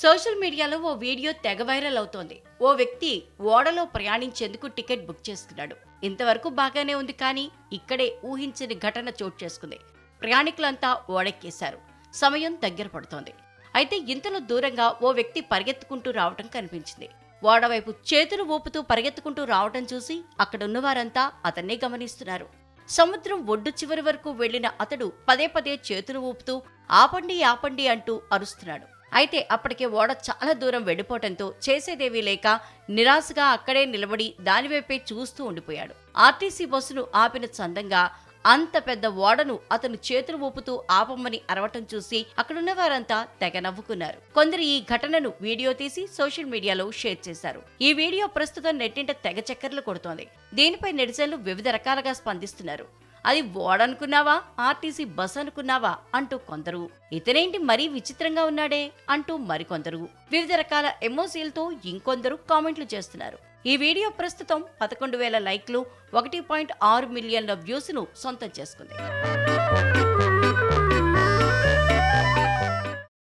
Social మీడియాలో ఓ video తెగ viral అవుతోంది. ఓ వ్యక్తి ఓడలో ప్రయాణించేందుకు టికెట్ బుక్ చేసుకున్నాడు ఇంతవరకు బాగానే ఉంది కానీ ఇక్కడే ఊహించని ఘటన చోటు చేసుకుంది. ప్రయాణికులంతా ఓడెక్కేశారు. సమయం దగ్గర పడుతోంది. అయితే ఇంతలో దూరంగా ఓ వ్యక్తి పరిగెత్తుకుంటూ రావటం కనిపించింది. ఓడవైపు చేతులు ఊపుతూ పరిగెత్తుకుంటూ రావటం చూసి అక్కడున్న వారంతా అతన్నే గమనిస్తున్నారు. సముద్రం ఒడ్డు చివరి వరకు వెళ్ళిన అతడు పదే పదే చేతులు ఊపుతూ ఆపండి ఆపండి అంటూ అరుస్తున్నాడు. అయితే అప్పటికే ఓడ చాలా దూరం వెళ్ళిపోవటంతో చేసేదేవీ లేక నిరాశగా అక్కడే నిలబడి దానివైపే చూస్తూ ఉండిపోయాడు. ఆర్టీసీ బస్సును ఆపిన చందంగా అంత పెద్ద ఓడను అతను చేతులు ఊపుతూ ఆపమ్మని అరవటం చూసి అక్కడున్న వారంతా తెగ నవ్వుకున్నారు. కొందరు ఈ ఘటనను వీడియో తీసి సోషల్ మీడియాలో షేర్ చేశారు. ఈ వీడియో ప్రస్తుతం నెట్టింట తెగ చక్కర్లు కొడుతోంది. దీనిపై నెటిజన్లు వివిధ రకాలుగా స్పందిస్తున్నారు. అది ఓడనుకున్నావా ఆర్టీసీ బస్ అనుకున్నావా అంటూ కొందరు. ఇతనేంటి మరీ విచిత్రంగా ఉన్నాడే? అంటూ మరికొందరు. వివిధ రకాల ఎమోసీలతో ఇంకొందరు కామెంట్లు చేస్తున్నారు. ఈ వీడియో ప్రస్తుతం పదకొండు వేల లైక్లు ఒకటి పాయింట్ ఆరు మిలియన్ల వ్యూస్ను సొంతం చేసుకుంది.